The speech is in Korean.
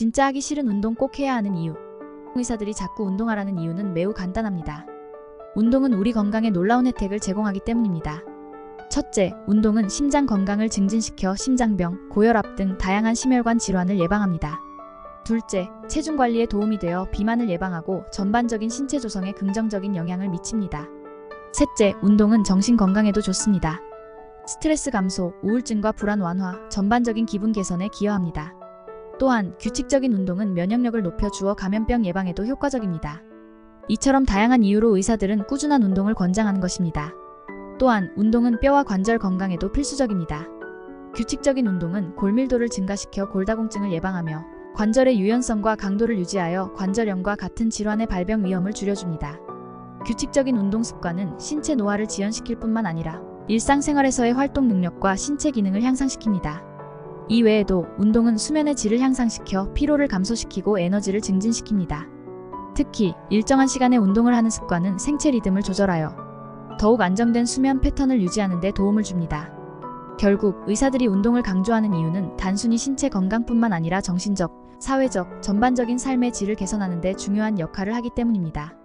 진짜 하기 싫은 운동 꼭 해야 하는 이유. 의사들이 자꾸 운동하라는 이유는 매우 간단합니다. 운동은 우리 건강에 놀라운 혜택을 제공하기 때문입니다. 첫째, 운동은 심장 건강을 증진시켜 심장병, 고혈압 등 다양한 심혈관 질환을 예방합니다. 둘째, 체중 관리에 도움이 되어 비만을 예방하고 전반적인 신체 조성에 긍정적인 영향을 미칩니다. 셋째, 운동은 정신 건강에도 좋습니다. 스트레스 감소, 우울증과 불안 완화, 전반적인 기분 개선에 기여합니다. 또한 규칙적인 운동은 면역력을 높여 주어 감염병 예방에도 효과적입니다. 이처럼 다양한 이유로 의사들은 꾸준한 운동을 권장하는 것입니다. 또한 운동은 뼈와 관절 건강에도 필수적입니다. 규칙적인 운동은 골밀도를 증가시켜 골다공증을 예방하며 관절의 유연성과 강도를 유지하여 관절염과 같은 질환의 발병 위험을 줄여줍니다. 규칙적인 운동 습관은 신체 노화를 지연시킬 뿐만 아니라 일상생활에서의 활동 능력과 신체 기능을 향상시킵니다. 이 외에도 운동은 수면의 질을 향상시켜 피로를 감소시키고 에너지를 증진시킵니다. 특히 일정한 시간에 운동을 하는 습관은 생체 리듬을 조절하여 더욱 안정된 수면 패턴을 유지하는 데 도움을 줍니다. 결국 의사들이 운동을 강조하는 이유는 단순히 신체 건강뿐만 아니라 정신적, 사회적, 전반적인 삶의 질을 개선하는 데 중요한 역할을 하기 때문입니다.